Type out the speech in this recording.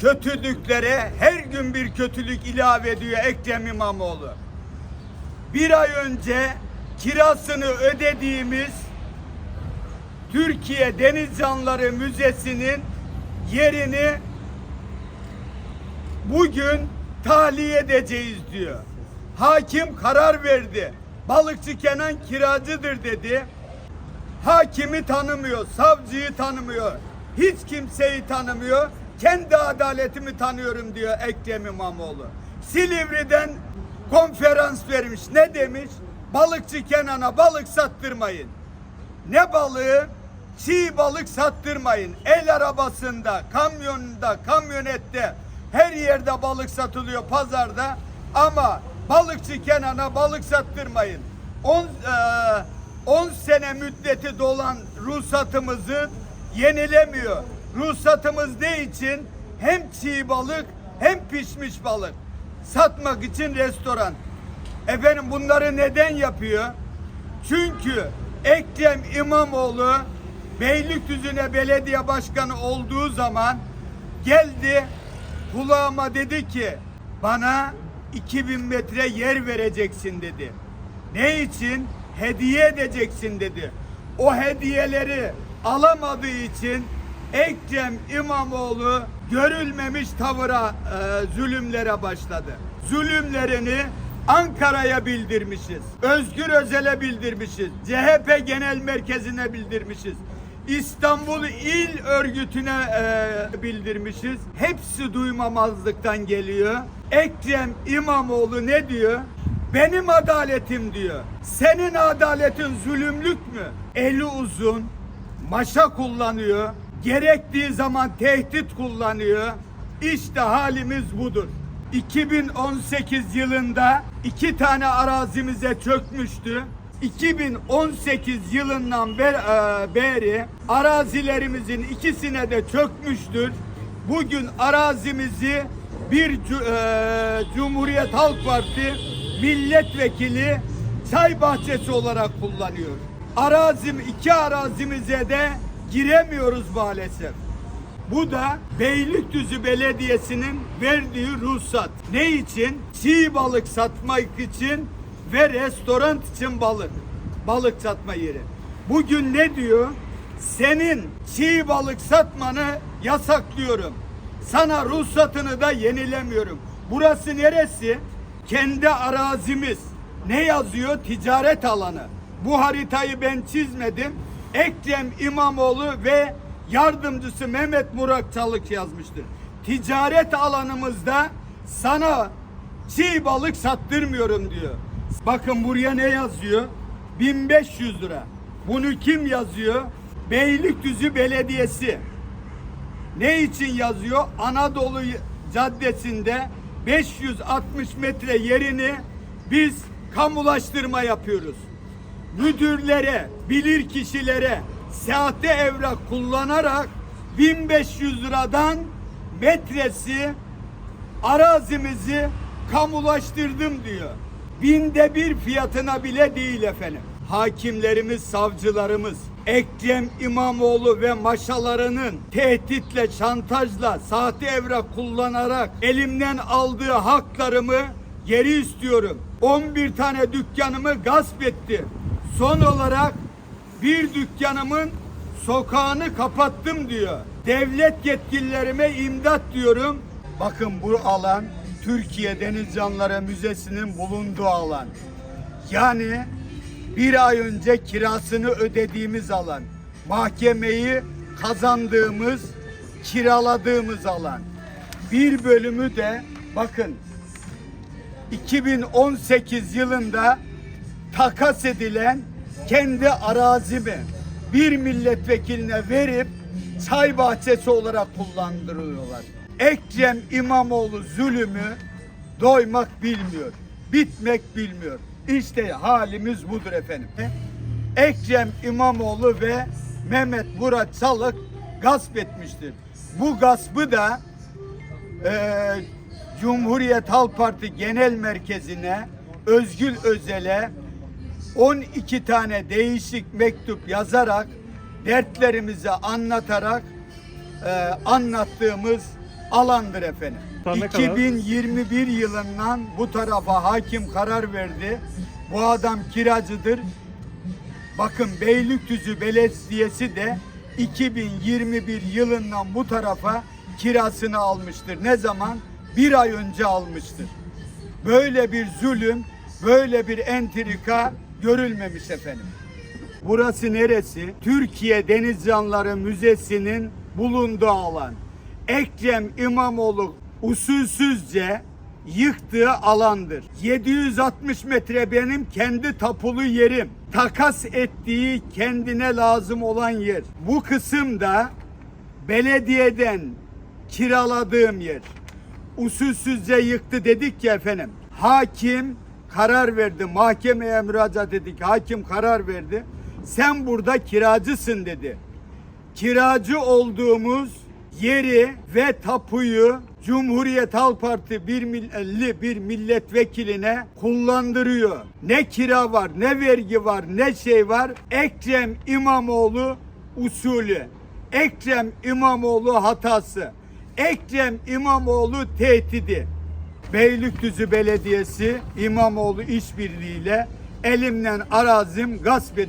kötülüklere her gün bir kötülük ilave ediyor Ekrem İmamoğlu. Bir ay önce kirasını ödediğimiz Türkiye Deniz Canlıları Müzesi'nin yerini bugün tahliye edeceğiz diyor. Hakim karar verdi. Balıkçı Kenan kiracıdır dedi. Hakimi tanımıyor, savcıyı tanımıyor. Hiç kimseyi tanımıyor. Kendi adaletimi tanıyorum diyor Ekrem İmamoğlu. Silivri'den konferans vermiş. Ne demiş? Balıkçı Kenan'a balık sattırmayın. Ne balığı? Çiğ balık sattırmayın. El arabasında, kamyonunda, kamyonette her yerde balık satılıyor pazarda. Ama balıkçı Kenan'a balık sattırmayın. 10 10 sene müddeti dolan ruhsatımızı yenilemiyor. Ruhsatımız ne için? Hem çiğ balık hem pişmiş balık. Satmak için restoran. Efendim bunları neden yapıyor? Çünkü Ekrem İmamoğlu Beylikdüzü'ne belediye başkanı olduğu zaman geldi kulağıma dedi ki bana 2000 metre yer vereceksin dedi. Ne için? Hediye edeceksin dedi. O hediyeleri alamadığı için Ekrem İmamoğlu görülmemiş tavıra, e, zulümlere başladı. Zulümlerini Ankara'ya bildirmişiz. Özgür Özel'e bildirmişiz. CHP Genel Merkezi'ne bildirmişiz. İstanbul İl Örgütü'ne e, bildirmişiz. Hepsi duymamazlıktan geliyor. Ekrem İmamoğlu ne diyor? Benim adaletim diyor. Senin adaletin zulümlük mü? Eli uzun, maşa kullanıyor. Gerektiği zaman tehdit kullanıyor. İşte halimiz budur. 2018 yılında iki tane arazimize çökmüştü. 2018 yılından e, beri arazilerimizin ikisine de çökmüştür. Bugün arazimizi bir e, Cumhuriyet Halk Parti milletvekili çay bahçesi olarak kullanıyor. Arazim iki arazimize de giremiyoruz maalesef. Bu da Beylikdüzü Belediyesi'nin verdiği ruhsat. Ne için? Çiğ balık satmak için ve restoran için balık. Balık satma yeri. Bugün ne diyor? Senin çiğ balık satmanı yasaklıyorum. Sana ruhsatını da yenilemiyorum. Burası neresi? Kendi arazimiz. Ne yazıyor? Ticaret alanı. Bu haritayı ben çizmedim. Ekrem İmamoğlu ve yardımcısı Mehmet Murat Çalık yazmıştır. Ticaret alanımızda sana çiğ balık sattırmıyorum diyor. Bakın buraya ne yazıyor? 1500 lira. Bunu kim yazıyor? Beylikdüzü Belediyesi. Ne için yazıyor? Anadolu Caddesi'nde 560 metre yerini biz kamulaştırma yapıyoruz. Müdürlere, bilir kişilere sahte evrak kullanarak 1500 liradan metresi arazimizi kamulaştırdım diyor. Binde bir fiyatına bile değil efendim. Hakimlerimiz, savcılarımız, Ekrem İmamoğlu ve maşalarının tehditle, şantajla, sahte evrak kullanarak elimden aldığı haklarımı geri istiyorum. 11 tane dükkanımı gasp etti. Son olarak bir dükkanımın sokağını kapattım diyor. Devlet yetkililerime imdat diyorum. Bakın bu alan Türkiye Deniz Canlıları Müzesi'nin bulunduğu alan. Yani bir ay önce kirasını ödediğimiz alan. Mahkemeyi kazandığımız, kiraladığımız alan. Bir bölümü de bakın 2018 yılında takas edilen kendi arazimi bir milletvekiline verip çay bahçesi olarak kullandırıyorlar. Ekrem İmamoğlu zulümü doymak bilmiyor, bitmek bilmiyor. İşte halimiz budur efendim. Ekrem İmamoğlu ve Mehmet Murat Çalık gasp etmiştir. Bu gaspı da eee Cumhuriyet Halk Parti Genel Merkezi'ne Özgül Özel'e 12 tane değişik mektup yazarak dertlerimizi anlatarak e, anlattığımız alandır efendim. An ne kadar? 2021 yılından bu tarafa hakim karar verdi. Bu adam kiracıdır. Bakın Beylikdüzü Belediyesi de 2021 yılından bu tarafa kirasını almıştır. Ne zaman? Bir ay önce almıştır. Böyle bir zulüm, böyle bir entrika görülmemiş efendim. Burası neresi? Türkiye Denizcanları Müzesi'nin bulunduğu alan. Ekrem İmamoğlu usulsüzce yıktığı alandır. 760 metre benim kendi tapulu yerim. Takas ettiği kendine lazım olan yer. Bu kısımda belediyeden kiraladığım yer. Usulsüzce yıktı dedik ki efendim. Hakim karar verdi. Mahkemeye müracaat ettik. Hakim karar verdi. Sen burada kiracısın dedi. Kiracı olduğumuz yeri ve tapuyu Cumhuriyet Halk Parti bir milli bir milletvekiline kullandırıyor. Ne kira var, ne vergi var, ne şey var. Ekrem İmamoğlu usulü. Ekrem İmamoğlu hatası. Ekrem İmamoğlu tehdidi. Beylikdüzü Belediyesi İmamoğlu işbirliğiyle elimden arazim gasp ediliyor.